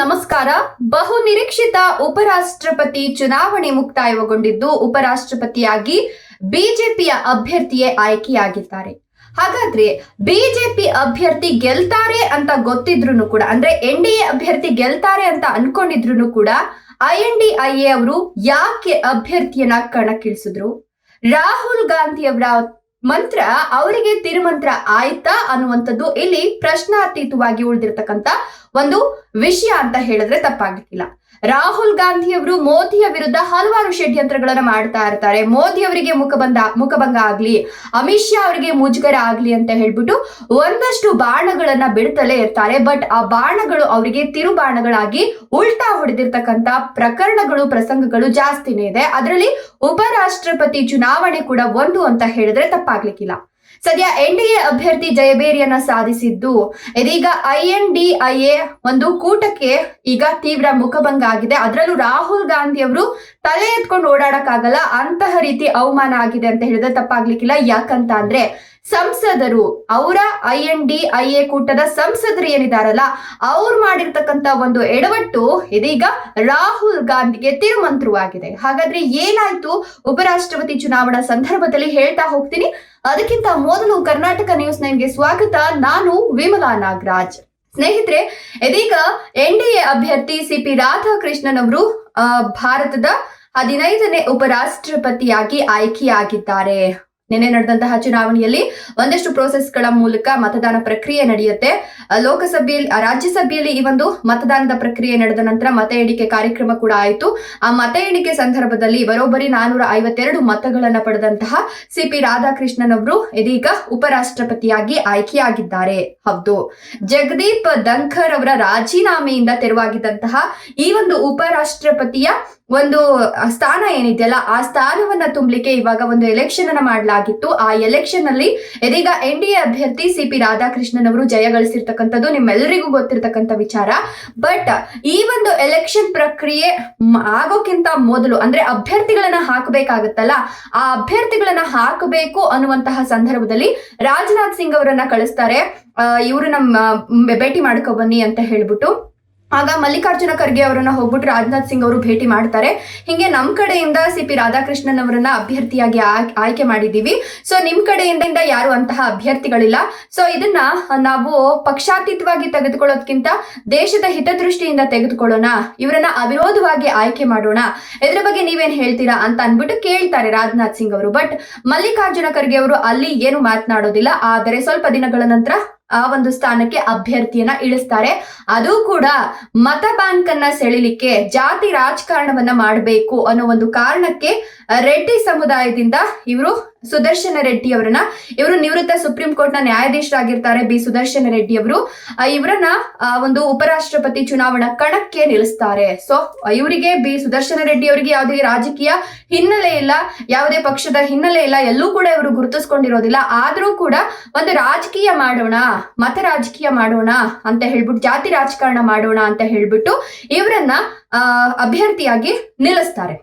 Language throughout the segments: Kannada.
ನಮಸ್ಕಾರ. ಬಹು ನಿರೀಕ್ಷಿತ ಉಪರಾಷ್ಟ್ರಪತಿ ಚುನಾವಣೆ ಮುಕ್ತಾಯಗೊಂಡಿದ್ದು ಉಪರಾಷ್ಟ್ರಪತಿಯಾಗಿ ಬಿಜೆಪಿಯ ಅಭ್ಯರ್ಥಿಯೇ ಆಯ್ಕೆಯಾಗಿದ್ದಾರೆ. ಹಾಗಾದ್ರೆ ಬಿಜೆಪಿ ಅಭ್ಯರ್ಥಿ ಗೆಲ್ತಾರೆ ಅಂತ ಗೊತ್ತಿದ್ರು ಕೂಡ, ಅಂದ್ರೆ ಎನ್ ಡಿ ಅಭ್ಯರ್ಥಿ ಗೆಲ್ತಾರೆ ಅಂತ ಅನ್ಕೊಂಡಿದ್ರು ಕೂಡ I N D I A ಅವರು ಯಾಕೆ ಅಭ್ಯರ್ಥಿಯನ್ನ ಕಣಕ್ಕಿಳಿಸಿದ್ರು? ರಾಹುಲ್ ಗಾಂಧಿ ಅವರ ಮಂತ್ರ ಅವರಿಗೆ ತಿರುಮಂತ್ರ ಆಯ್ತಾ ಅನ್ನುವಂಥದ್ದು ಇಲ್ಲಿ ಪ್ರಶ್ನಾತೀತವಾಗಿ ಉಳಿದಿರ್ತಕ್ಕಂತ ಒಂದು ವಿಷಯ ಅಂತ ಹೇಳಿದ್ರೆ ತಪ್ಪಾಗ್ಲಿಕ್ಕಿಲ್ಲ. ರಾಹುಲ್ ಗಾಂಧಿ ಅವರು ಮೋದಿಯ ವಿರುದ್ಧ ಹಲವಾರು ಷಡ್ಯಂತ್ರಗಳನ್ನ ಮಾಡ್ತಾ ಇರ್ತಾರೆ. ಮೋದಿ ಅವರಿಗೆ ಮುಖಬಂಧ ಮುಖಭಂಗ ಆಗ್ಲಿ, ಅಮಿತ್ ಶಾ ಅವರಿಗೆ ಮುಜುಗರ ಆಗ್ಲಿ ಅಂತ ಹೇಳ್ಬಿಟ್ಟು ಒಂದಷ್ಟು ಬಾಣಗಳನ್ನ ಬಿಡ್ತಲೇ ಇರ್ತಾರೆ. ಬಟ್ ಆ ಬಾಣಗಳು ಅವರಿಗೆ ತಿರು ಬಾಣಗಳಾಗಿ ಉಲ್ಟಾ ಹೊಡೆದಿರ್ತಕ್ಕಂತ ಪ್ರಕರಣಗಳು, ಪ್ರಸಂಗಗಳು ಜಾಸ್ತಿನೇ ಇದೆ. ಅದರಲ್ಲಿ ಉಪರಾಷ್ಟ್ರಪತಿ ಚುನಾವಣೆ ಕೂಡ ಒಂದು ಅಂತ ಹೇಳಿದ್ರೆ ತಪ್ಪಾಗ್ಲಿಕ್ಕಿಲ್ಲ. ಸದ್ಯ ಎನ್ ಡಿ ಎ ಅಭ್ಯರ್ಥಿ ಜಯಬೇರಿಯನ್ನ ಸಾಧಿಸಿದ್ದು, ಇದೀಗ I N D I A ಒಂದು ಕೂಟಕ್ಕೆ ಈಗ ತೀವ್ರ ಮುಖಭಂಗ ಆಗಿದೆ. ಅದರಲ್ಲೂ ರಾಹುಲ್ ಗಾಂಧಿ ಅವರು ತಲೆ ಎತ್ಕೊಂಡು ಓಡಾಡಕ್ಕಾಗಲ್ಲ, ಅಂತಹ ರೀತಿ ಅವಮಾನ ಆಗಿದೆ ಅಂತ ಹೇಳಿದ್ರೆ ತಪ್ಪಾಗ್ಲಿಕ್ಕಿಲ್ಲ. ಯಾಕಂತ ಅಂದ್ರೆ ಸಂಸದರು, ಅವರ I N D I A ಕೂಟದ ಸಂಸದರು ಏನಿದಾರಲ್ಲ, ಅವ್ರು ಮಾಡಿರ್ತಕ್ಕಂತ ಒಂದು ಎಡವಟ್ಟು ಇದೀಗ ರಾಹುಲ್ ಗಾಂಧಿಗೆ ತಿರುಮಂತ್ರವಾಗಿದೆ. ಹಾಗಾದ್ರೆ ಏನಾಯ್ತು? ಉಪರಾಷ್ಟ್ರಪತಿ ಚುನಾವಣಾ ಸಂದರ್ಭದಲ್ಲಿ ಹೇಳ್ತಾ ಹೋಗ್ತೀನಿ. ಅದಕ್ಕಿಂತ ಮೊದಲು ಕರ್ನಾಟಕ ನ್ಯೂಸ್ ನೈನ್ಗೆ ಸ್ವಾಗತ. ನಾನು ವಿಮಲಾ ನಾಗರಾಜ್. ಸ್ನೇಹಿತರೆ, ಇದೀಗ ಎನ್ ಡಿ ಎ ಅಭ್ಯರ್ಥಿ ಸಿ ಪಿ ರಾಧಾಕೃಷ್ಣನ್ ಅವರು ಭಾರತದ ಹದಿನೈದನೇ ಉಪರಾಷ್ಟ್ರಪತಿಯಾಗಿ ಆಯ್ಕೆಯಾಗಿದ್ದಾರೆ. ನಿನ್ನೆ ನಡೆದಂತಹ ಚುನಾವಣೆಯಲ್ಲಿ ಒಂದಷ್ಟು ಪ್ರೋಸೆಸ್ಗಳ ಮೂಲಕ ಮತದಾನ ಪ್ರಕ್ರಿಯೆ ನಡೆಯುತ್ತೆ. ಲೋಕಸಭೆಯಲ್ಲಿ ರಾಜ್ಯಸಭೆಯಲ್ಲಿ ಈ ಒಂದು ಮತದಾನದ ಪ್ರಕ್ರಿಯೆ ನಡೆದ ನಂತರ ಮತ ಎಣಿಕೆ ಕಾರ್ಯಕ್ರಮ ಕೂಡ ಆಯಿತು. ಆ ಮತ ಎಣಿಕೆ ಸಂದರ್ಭದಲ್ಲಿ ಬರೋಬ್ಬರಿ ನಾನೂರ ಐವತ್ತೆರಡು ಮತಗಳನ್ನು ಪಡೆದಂತಹ ಸಿಪಿ ರಾಧಾಕೃಷ್ಣನ್ ಅವರು ಇದೀಗ ಉಪರಾಷ್ಟ್ರಪತಿಯಾಗಿ ಆಯ್ಕೆಯಾಗಿದ್ದಾರೆ. ಹೌದು. ಜಗದೀಪ್ ಧಂಖರ್ ಅವರ ರಾಜೀನಾಮೆಯಿಂದ ತೆರವಾಗಿದ್ದಂತಹ ಈ ಒಂದು ಉಪರಾಷ್ಟ್ರಪತಿಯ ಒಂದು ಸ್ಥಾನ ಏನಿದೆಯಲ್ಲ ಆ ಸ್ಥಾನವನ್ನ ತುಂಬಲಿಕ್ಕೆ ಇವಾಗ ಒಂದು ಎಲೆಕ್ಷನ್ ಅನ್ನ ಮಾಡಲಾಗಿತ್ತು. ಆ ಎಲೆಕ್ಷನ್ ಅಲ್ಲಿ ಇದೀಗ ಎನ್ ಡಿ ಎ ಅಭ್ಯರ್ಥಿ ಸಿ ಪಿ ರಾಧಾಕೃಷ್ಣನ್ ಅವರು ಜಯ ಗಳಿಸಿರ್ತಕ್ಕಂಥದ್ದು ನಿಮ್ಮೆಲ್ಲರಿಗೂ ಗೊತ್ತಿರತಕ್ಕಂಥ ವಿಚಾರ. ಬಟ್, ಈ ಒಂದು ಎಲೆಕ್ಷನ್ ಪ್ರಕ್ರಿಯೆ ಆಗೋಕ್ಕಿಂತ ಮೊದಲು, ಅಂದ್ರೆ ಅಭ್ಯರ್ಥಿಗಳನ್ನ ಹಾಕಬೇಕಾಗತ್ತಲ್ಲ, ಆ ಅಭ್ಯರ್ಥಿಗಳನ್ನ ಹಾಕಬೇಕು ಅನ್ನುವಂತಹ ಸಂದರ್ಭದಲ್ಲಿ ರಾಜನಾಥ್ ಸಿಂಗ್ ಅವರನ್ನ ಕಳಿಸ್ತಾರೆ. ಇವರು ನಮ್ಮ ಭೇಟಿ ಮಾಡ್ಕೊ ಬನ್ನಿ ಅಂತ ಹೇಳ್ಬಿಟ್ಟು. ಆಗ ಮಲ್ಲಿಕಾರ್ಜುನ ಖರ್ಗೆ ಅವರನ್ನ ಹೋಗ್ಬಿಟ್ಟು ರಾಜನಾಥ್ ಸಿಂಗ್ ಅವರು ಭೇಟಿ ಮಾಡ್ತಾರೆ. ಹಿಂಗೆ ನಮ್ ಕಡೆಯಿಂದ ಸಿ ಪಿ ರಾಧಾಕೃಷ್ಣನ್ ಅವರನ್ನ ಅಭ್ಯರ್ಥಿಯಾಗಿ ಆಯ್- ಆಯ್ಕೆ ಮಾಡಿದೀವಿ ಸೊ ನಿಮ್ ಕಡೆಯಿಂದ ಯಾರು ಅಂತಹ ಅಭ್ಯರ್ಥಿಗಳಿಲ್ಲ. ಸೊ ಇದನ್ನ ನಾವು ಪಕ್ಷಾತೀತವಾಗಿ ತೆಗೆದುಕೊಳ್ಳೋದ್ಕಿಂತ ದೇಶದ ಹಿತದೃಷ್ಟಿಯಿಂದ ತೆಗೆದುಕೊಳ್ಳೋಣ. ಇವರನ್ನ ಅವಿರೋಧವಾಗಿ ಆಯ್ಕೆ ಮಾಡೋಣ. ಇದ್ರ ಬಗ್ಗೆ ನೀವೇನ್ ಹೇಳ್ತೀರಾ ಅಂತ ಅನ್ಬಿಟ್ಟು ಕೇಳ್ತಾರೆ ರಾಜನಾಥ್ ಸಿಂಗ್ ಅವರು. ಬಟ್ ಮಲ್ಲಿಕಾರ್ಜುನ ಖರ್ಗೆ ಅವರು ಅಲ್ಲಿ ಏನು ಮಾತನಾಡೋದಿಲ್ಲ. ಆದರೆ ಸ್ವಲ್ಪ ದಿನಗಳ ನಂತರ ಆ ಒಂದು ಸ್ಥಾನಕ್ಕೆ ಅಭ್ಯರ್ಥಿಯನ್ನ ಇಳಿಸ್ತಾರೆ. ಅದು ಕೂಡ ಮತ ಬ್ಯಾಂಕ್ ಅನ್ನ ಸೆಳಿಲಿಕ್ಕೆ ಜಾತಿ ರಾಜಕಾರಣವನ್ನ ಮಾಡಬೇಕು ಅನ್ನೋ ಒಂದು ಕಾರಣಕ್ಕೆ ರೆಡ್ಡಿ ಸಮುದಾಯದಿಂದ ಇವರು ಸುದರ್ಶನ ರೆಡ್ಡಿ ಅವರನ್ನ. ಇವರು ನಿವೃತ್ತ ಸುಪ್ರೀಂ ಕೋರ್ಟ್ನ ನ್ಯಾಯಾಧೀಶರಾಗಿರ್ತಾರೆ ಬಿ. ಸುದರ್ಶನ ರೆಡ್ಡಿ ಅವರು. ಇವರನ್ನ ಒಂದು ಉಪರಾಷ್ಟ್ರಪತಿ ಚುನಾವಣಾ ಕಣಕ್ಕೆ ನಿಲ್ಲಿಸ್ತಾರೆ. ಸೊ ಇವರಿಗೆ ಬಿ. ಸುದರ್ಶನ ರೆಡ್ಡಿ ಅವರಿಗೆ ಯಾವುದೇ ರಾಜಕೀಯ ಹಿನ್ನೆಲೆ ಇಲ್ಲ, ಯಾವುದೇ ಪಕ್ಷದ ಹಿನ್ನೆಲೆ ಇಲ್ಲ, ಎಲ್ಲೂ ಕೂಡ ಇವರು ಗುರುತಿಸ್ಕೊಂಡಿರೋದಿಲ್ಲ. ಆದ್ರೂ ಕೂಡ ಒಂದು ರಾಜಕೀಯ ಮಾಡೋಣ, ಮತ ರಾಜಕೀಯ ಮಾಡೋಣ ಅಂತ ಹೇಳ್ಬಿಟ್ಟು, ಜಾತಿ ರಾಜಕಾರಣ ಮಾಡೋಣ ಅಂತ ಹೇಳ್ಬಿಟ್ಟು ಇವರನ್ನ ಅಭ್ಯರ್ಥಿಯಾಗಿ ನಿಲ್ಲಿಸ್ತಾರೆ.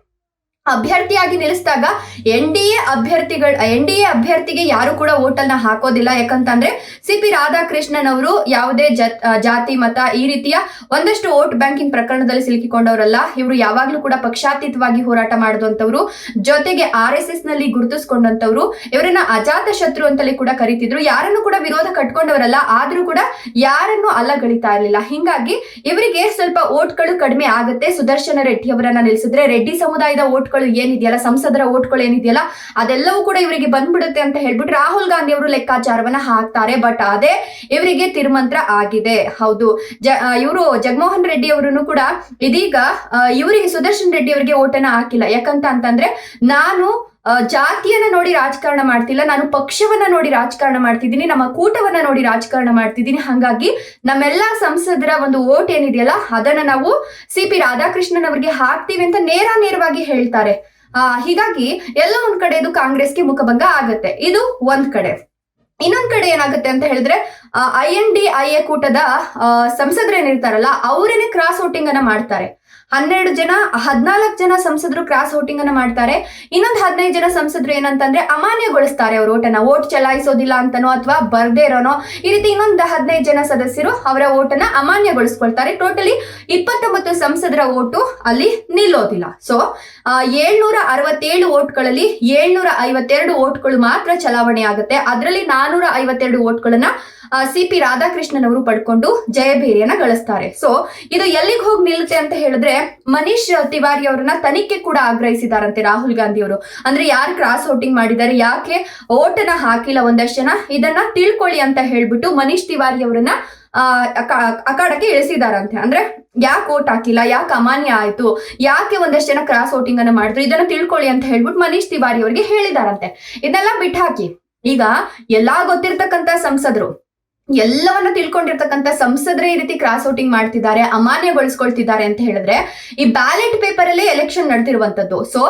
ಅಭ್ಯರ್ಥಿಯಾಗಿ ನಿಲ್ಲಿಸಿದಾಗ ಎನ್ ಡಿ ಎ ಅಭ್ಯರ್ಥಿಗಳ, ಎನ್ ಡಿ ಎ ಅಭ್ಯರ್ಥಿಗೆ ಯಾರು ಕೂಡ ಓಟನ್ನ ಹಾಕೋದಿಲ್ಲ. ಯಾಕಂತಂದ್ರೆ ಸಿ ಪಿ ರಾಧಾಕೃಷ್ಣನ್ ಅವರು ಯಾವುದೇ ಜತ್- ಮತ ಈ ರೀತಿಯ ಒಂದಷ್ಟು ವೋಟ್ ಬ್ಯಾಂಕಿಂಗ್ ಪ್ರಕರಣದಲ್ಲಿ ಸಿಲುಕಿಕೊಂಡವರಲ್ಲ. ಇವರು ಯಾವಾಗ್ಲೂ ಕೂಡ ಪಕ್ಷಾತೀತವಾಗಿ ಹೋರಾಟ ಮಾಡಿದಂಥವ್ರು ಜೊತೆಗೆ ಆರ್ ಎಸ್ ಎಸ್ನಲ್ಲಿ ಗುರುತಿಸ್ಕೊಂಡಂತವ್ರು ಇವರನ್ನ ಅಜಾತ ಶತ್ರು ಅಂತಲೇ ಕೂಡ ಕರಿತಿದ್ರು. ಯಾರನ್ನು ಕೂಡ ವಿರೋಧ ಕಟ್ಕೊಂಡವರಲ್ಲ. ಆದ್ರೂ ಕೂಡ ಯಾರನ್ನು ಅಲ್ಲಗಳಿತಾ ಇರಲಿಲ್ಲ. ಹಿಂಗಾಗಿ ಇವರಿಗೆ ಸ್ವಲ್ಪ ಓಟ್ಗಳು ಕಡಿಮೆ ಆಗುತ್ತೆ. ಸುದರ್ಶನ ರೆಡ್ಡಿ ಅವರನ್ನ ನಿಲ್ಲಿಸಿದ್ರೆ ರೆಡ್ಡಿ ಸಮುದಾಯದ ಓಟ್ಗಳು ಏನಿದೆಯಲ್ಲ, ಸಂಸದರ ಓಟ್ಗಳು ಏನಿದೆಯಲ್ಲ, ಅದೆಲ್ಲವೂ ಕೂಡ ಇವರಿಗೆ ಬಂದ್ಬಿಡುತ್ತೆ ಅಂತ ಹೇಳ್ಬಿಟ್ಟು ರಾಹುಲ್ ಗಾಂಧಿ ಅವರು ಲೆಕ್ಕಾಚಾರವನ್ನ ಹಾಕ್ತಾರೆ, ಬಟ್ ಅದೇ ಇವರಿಗೆ ತಿರುಮಂತ್ರ ಆಗಿದೆ. ಹೌದು. ಜ ಇವರು ಜಗನ್ಮೋಹನ್ ರೆಡ್ಡಿ ಅವರನ್ನು ಕೂಡ ಇದೀಗ ಇವರಿಗೆ ಸುದರ್ಶನ್ ರೆಡ್ಡಿ ಅವರಿಗೆ ಓಟನ್ನ ಹಾಕಿಲ್ಲ. ಯಾಕಂತ ಅಂತಂದ್ರೆ, ನಾನು ಜಾತಿಯನ್ನ ನೋಡಿ ರಾಜಕಾರಣ ಮಾಡ್ತಿಲ್ಲ. ನಾನು ಪಕ್ಷವನ್ನ ನೋಡಿ ರಾಜಕಾರಣ ಮಾಡ್ತಿದ್ದೀನಿ. ನಮ್ಮ ಕೂಟವನ್ನ ನೋಡಿ ರಾಜಕಾರಣ ಮಾಡ್ತಿದ್ದೀನಿ. ಹಾಗಾಗಿ ನಮ್ಮೆಲ್ಲಾ ಸಂಸದರ ಒಂದು ಓಟ್ ಏನಿದೆಯಲ್ಲ, ಅದನ್ನ ನಾವು ಸಿ ಪಿ ರಾಧಾಕೃಷ್ಣನ್ ಅವರಿಗೆ ಹಾಕ್ತೀವಿ ಅಂತ ನೇರ ನೇರವಾಗಿ ಹೇಳ್ತಾರೆ. ಆ, ಹೀಗಾಗಿ ಎಲ್ಲ ಒಂದ್ ಕಡೆ ಇದು ಕಾಂಗ್ರೆಸ್ಗೆ ಮುಖಭಂಗ ಆಗತ್ತೆ. ಇದು ಒಂದ್ ಕಡೆ. ಇನ್ನೊಂದ್ ಕಡೆ ಏನಾಗುತ್ತೆ ಅಂತ ಹೇಳಿದ್ರೆ I N D I A ಕೂಟದ ಸಂಸದರು ಏನಿರ್ತಾರಲ್ಲ, ಅವರೇನೆ ಕ್ರಾಸ್ ವೋಟಿಂಗ್ ಅನ್ನ ಮಾಡ್ತಾರೆ. ಹನ್ನೆರಡು ಜನ, ಹದಿನಾಲ್ಕು ಜನ ಸಂಸದರು ಕ್ರಾಸ್ ವೋಟಿಂಗ್ ಅನ್ನ ಮಾಡ್ತಾರೆ. ಇನ್ನೊಂದು ಹದಿನೈದು ಜನ ಸಂಸದರು ಏನಂತಂದ್ರೆ ಅಮಾನ್ಯಗೊಳಿಸ್ತಾರೆ ಅವ್ರ ಓಟನ್ನ ವೋಟ್ ಚಲಾಯಿಸೋದಿಲ್ಲ ಅಂತನೋ ಅಥವಾ ಬರ್ದೇ ಇರೋನೋ, ಈ ರೀತಿ ಇನ್ನೊಂದು ಹದಿನೈದು ಜನ ಸದಸ್ಯರು ಅವರ ಓಟನ್ನ ಅಮಾನ್ಯಗೊಳಿಸ್ಕೊಳ್ತಾರೆ. ಟೋಟಲಿ ಇಪ್ಪತ್ತೊಂಬತ್ತು ಸಂಸದರ ಓಟು ಅಲ್ಲಿ ನಿಲ್ಲೋದಿಲ್ಲ. ಸೊ ಏಳ್ನೂರ ಅರವತ್ತೇಳು ಓಟ್ಗಳಲ್ಲಿ ಏಳ್ನೂರ ಐವತ್ತೆರಡು ಓಟ್ಗಳು ಮಾತ್ರ ಚಲಾವಣೆ ಆಗುತ್ತೆ. ಅದರಲ್ಲಿ ನಾನೂರ ಐವತ್ತೆರಡು ಓಟ್ಗಳನ್ನ ಸಿ ಪಿ ರಾಧಾಕೃಷ್ಣನ್ ಅವರು ಪಡ್ಕೊಂಡು ಜಯಭೇರಿಯನ್ನ ಗಳಿಸ್ತಾರೆ. ಸೊ ಇದು ಎಲ್ಲಿಗೆ ಹೋಗಿ ನಿಲ್ಲುತ್ತೆ ಅಂತ ಹೇಳಿದ್ರೆ, ಮನೀಶ್ ತಿವಾರಿ ಅವರನ್ನ ತನಿಖೆ ಕೂಡ ಆಗ್ರಹಿಸಿದಾರಂತೆ ರಾಹುಲ್ ಗಾಂಧಿ ಅವರು. ಅಂದ್ರೆ ಯಾರು ಕ್ರಾಸ್ ವೋಟಿಂಗ್ ಮಾಡಿದ್ದಾರೆ, ಯಾಕೆ ಓಟನ ಹಾಕಿಲ್ಲ ಒಂದಷ್ಟು ಜನ? ಇದನ್ನ ತಿಳ್ಕೊಳ್ಳಿ ಅಂತ ಹೇಳ್ಬಿಟ್ಟು ಮನೀಶ್ ತಿವಾರಿ ಅವರನ್ನ ಅಖಾಡಕ್ಕೆ ಇಳಿಸಿದಾರಂತೆ. ಅಂದ್ರೆ ಯಾಕೆ ಓಟ್ ಹಾಕಿಲ್ಲ, ಯಾಕೆ ಅಮಾನ್ಯ ಆಯ್ತು, ಯಾಕೆ ಒಂದಷ್ಟು ಜನ ಕ್ರಾಸ್ ವೋಟಿಂಗ್ ಅನ್ನ ಮಾಡಿದ್ರು? ಇದನ್ನ ತಿಳ್ಕೊಳ್ಳಿ ಅಂತ ಹೇಳ್ಬಿಟ್ಟು ಮನೀಶ್ ತಿವಾರಿ ಅವರಿಗೆ ಹೇಳಿದಾರಂತೆ. ಇದನ್ನೆಲ್ಲ ಬಿಟ್ಟಾಕಿ ಈಗ ಎಲ್ಲಾ ಗೊತ್ತಿರ್ತಕ್ಕಂತ ಸಂಸದರು ಎಲ್ಲವನ್ನ ತಿಳ್ಕೊಂಡಿರ್ತಕ್ಕಂಥ ಸಂಸದರೇ ಈ ರೀತಿ ಕ್ರಾಸ್ ಔಟಿಂಗ್ ಮಾಡ್ತಿದ್ದಾರೆ, ಅಮಾನ್ಯಗೊಳಿಸ್ಕೊಳ್ತಿದ್ದಾರೆ ಅಂತ ಹೇಳಿದ್ರೆ ಈ ಬ್ಯಾಲೆಟ್ ಪೇಪರ್ ಅಲ್ಲೇ ಎಲೆಕ್ಷನ್ ನಡೆದಿರುವಂತದ್ದು ಸೊ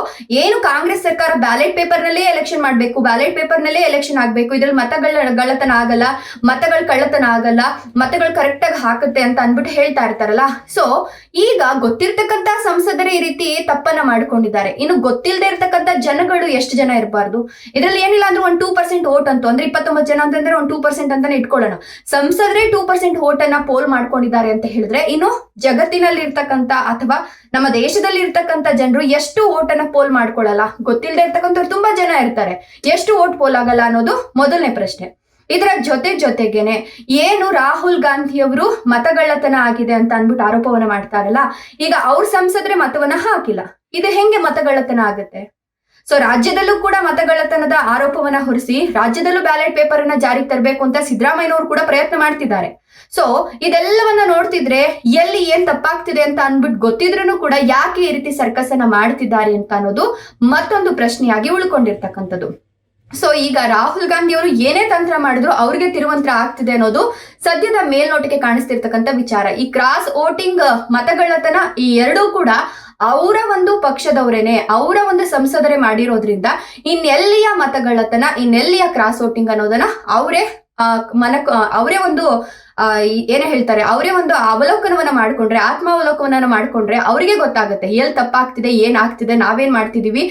ಏನು ಕಾಂಗ್ರೆಸ್ ಸರ್ಕಾರ ಬ್ಯಾಲೆಟ್ ಪೇಪರ್ ನಲ್ಲೇ ಎಲೆಕ್ಷನ್ ಮಾಡಬೇಕು ಬ್ಯಾಲೆಟ್ ಪೇಪರ್ ನಲ್ಲೇ ಎಲೆಕ್ಷನ್ ಆಗಬೇಕು, ಇದ್ರಲ್ಲಿ ಮತಗಳ ಗಳ್ಳತನ ಆಗಲ್ಲ, ಮತಗಳ ಕಳ್ಳತನ ಆಗಲ್ಲ, ಮತಗಳು ಕರೆಕ್ಟ್ ಆಗಿ ಹಾಕುತ್ತೆ ಅಂತ ಅನ್ಬಿಟ್ಟು ಹೇಳ್ತಾ ಇರ್ತಾರಲ್ಲ. ಸೊ ಈಗ ಗೊತ್ತಿರ್ತಕ್ಕಂತ ಸಂಸದರೇ ಈ ರೀತಿ ತಪ್ಪನ್ನ ಮಾಡ್ಕೊಂಡಿದ್ದಾರೆ. ಇನ್ನು ಗೊತ್ತಿಲ್ಲದೆ ಇರ್ತಕ್ಕಂಥ ಜನಗಳು ಎಷ್ಟು ಜನ ಇರಬಾರ್ದು? ಇದರಲ್ಲಿ ಏನಿಲ್ಲ ಅಂದ್ರೆ ಒಂದು ಟೂ ಪರ್ಸೆಂಟ್ ಓಟ್ ಅಂತೂ, ಅಂದ್ರೆ ಇಪ್ಪತ್ತೊಂಬತ್ತು ಜನ ಅಂತಂದ್ರೆ ಒಂದು ಟೂ ಪರ್ಸೆಂಟ್ ಅಂತಾನೆ ಇಟ್ಕೊಳ್ಳೋಣ. ಸಂಸದರೇ ಟೂ ಪರ್ಸೆಂಟ್ ವೋಟ್ ಅನ್ನ ಪೋಲ್ ಮಾಡ್ಕೊಂಡಿದ್ದಾರೆ ಅಂತ ಹೇಳಿದ್ರೆ ಇನ್ನು ಜಗತ್ತಿನಲ್ಲಿ ಇರ್ತಕ್ಕಂತ ಅಥವಾ ನಮ್ಮ ದೇಶದಲ್ಲಿ ಇರ್ತಕ್ಕಂತ ಜನರು ಎಷ್ಟು ವೋಟ್ ಅನ್ನ ಪೋಲ್ ಮಾಡ್ಕೊಳ್ಳಲ್ಲ? ಗೊತ್ತಿಲ್ಲದೆ ಇರ್ತಕ್ಕಂಥವ್ರು ತುಂಬಾ ಜನ ಇರ್ತಾರೆ. ಎಷ್ಟು ವೋಟ್ ಪೋಲ್ ಆಗಲ್ಲ ಅನ್ನೋದು ಮೊದಲನೇ ಪ್ರಶ್ನೆ. ಇದರ ಜೊತೆ ಜೊತೆಗೆನೆ ಏನು ರಾಹುಲ್ ಗಾಂಧಿ ಅವರು ಮತಗಳ್ಳತನ ಆಗಿದೆ ಅಂತ ಅಂದ್ಬಿಟ್ಟು ಆರೋಪವನ್ನ ಮಾಡ್ತಾರಲ್ಲ, ಈಗ ಅವ್ರ ಸಂಸದ್ರೆ ಮತವನ್ನ ಹಾಕಿಲ್ಲ. ಇದು ಹೆಂಗೆ ಮತಗಳ್ಳತನ ಆಗುತ್ತೆ? ಸೊ ರಾಜ್ಯದಲ್ಲೂ ಕೂಡ ಮತಗಳ್ಳತನದ ಆರೋಪವನ್ನ ಹೊರಿಸಿ ರಾಜ್ಯದಲ್ಲೂ ಬ್ಯಾಲೆಟ್ ಪೇಪರ್ ಅನ್ನ ಜಾರಿಗೆ ತರಬೇಕು ಅಂತ ಸಿದ್ದರಾಮಯ್ಯನವರು ಕೂಡ ಪ್ರಯತ್ನ ಮಾಡ್ತಿದ್ದಾರೆ. ಸೊ ಇದೆಲ್ಲವನ್ನ ನೋಡ್ತಿದ್ರೆ ಎಲ್ಲಿ ಏನ್ ತಪ್ಪಾಗ್ತಿದೆ ಅಂತ ಅನ್ಬಿಟ್ಟು ಗೊತ್ತಿದ್ರೂ ಕೂಡ ಯಾಕೆ ಈ ರೀತಿ ಸರ್ಕಸ್ ಅನ್ನ ಮಾಡ್ತಿದ್ದಾರೆ ಅಂತ ಅನ್ನೋದು ಮತ್ತೊಂದು ಪ್ರಶ್ನೆಯಾಗಿ ಉಳ್ಕೊಂಡಿರ್ತಕ್ಕಂಥದ್ದು. ಸೊ ಈಗ ರಾಹುಲ್ ಗಾಂಧಿ ಅವರು ಏನೇ ತಂತ್ರ ಮಾಡಿದ್ರು ಅವ್ರಿಗೆ ತಿರುವಂತ್ರ ಆಗ್ತಿದೆ ಅನ್ನೋದು ಸದ್ಯದ ಮೇಲ್ನೋಟಕ್ಕೆ ಕಾಣಿಸ್ತಿರ್ತಕ್ಕಂಥ ವಿಚಾರ. ಈ ಕ್ರಾಸ್ ವೋಟಿಂಗ್ ಮತಗಳತನ ಈ ಎರಡೂ ಕೂಡ ಅವರ ಒಂದು ಪಕ್ಷದವರೇನೆ, ಅವರ ಒಂದು ಸಂಸದರೇ ಮಾಡಿರೋದ್ರಿಂದ ಇನ್ನೆಲ್ಲಿಯ ಮತಗಳತನ ಇನ್ನೆಲ್ಲಿಯ ಕ್ರಾಸ್ ವೋಟಿಂಗ್ ಅನ್ನೋದನ್ನ ಅವರೇ ಮನ ಅವರೇ ಒಂದು ಏನೇ ಹೇಳ್ತಾರೆ, ಅವರೇ ಒಂದು ಅವಲೋಕನವನ್ನ ಮಾಡ್ಕೊಂಡ್ರೆ, ಆತ್ಮಾವಲೋಕನವನ್ನ ಮಾಡ್ಕೊಂಡ್ರೆ ಅವರಿಗೆ ಗೊತ್ತಾಗುತ್ತೆ. ಎಲ್ಲಿ ತಪ್ಪಾಗ್ತಿದೆ, ಏನ್ ಆಗ್ತಿದೆ, ನಾವೇನ್ ಮಾಡ್ತಿದೀವಿ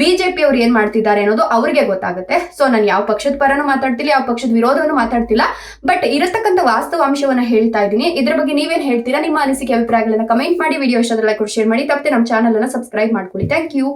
ಬಿಜೆಪಿ ಅವ್ರು ಏನ್ ಮಾಡ್ತಿದ್ದಾರೆ ಅನ್ನೋದು ಅವ್ರಿಗೆ ಗೊತ್ತಾಗುತ್ತೆ. ಸೊ ನಾನು ಯಾವ ಪಕ್ಷದ ಪರನೂ ಮಾತಾಡ್ತಿಲ್ಲ, ಯಾವ ಪಕ್ಷದ ವಿರೋಧವನ್ನು ಮಾತಾಡ್ತಿಲ್ಲ. ಬಟ್ ಇರತಕ್ಕಂತ ವಾಸ್ತವಾಂಶವನ್ನ ಹೇಳ್ತಾ ಇದ್ದೀನಿ. ಇದ್ರ ಬಗ್ಗೆ ನೀವೇನ್ ಹೇಳ್ತೀರಾ? ನಿಮ್ಮ ಅನಿಸಿಕೆ, ಅಭಿಪ್ರಾಯಗಳನ್ನ ಕಮೆಂಟ್ ಮಾಡಿ. ವಿಡಿಯೋ ಇಷ್ಟ ಲೈಕ್ ಶೇರ್ ಮಾಡಿ. ತಪ್ಪದೆ ನಮ್ಮ ಚಾನಲ್ ಅನ್ನ ಸಬ್ಸ್ಕ್ರೈಬ್ ಮಾಡ್ಕೊಳ್ಳಿ. Thank you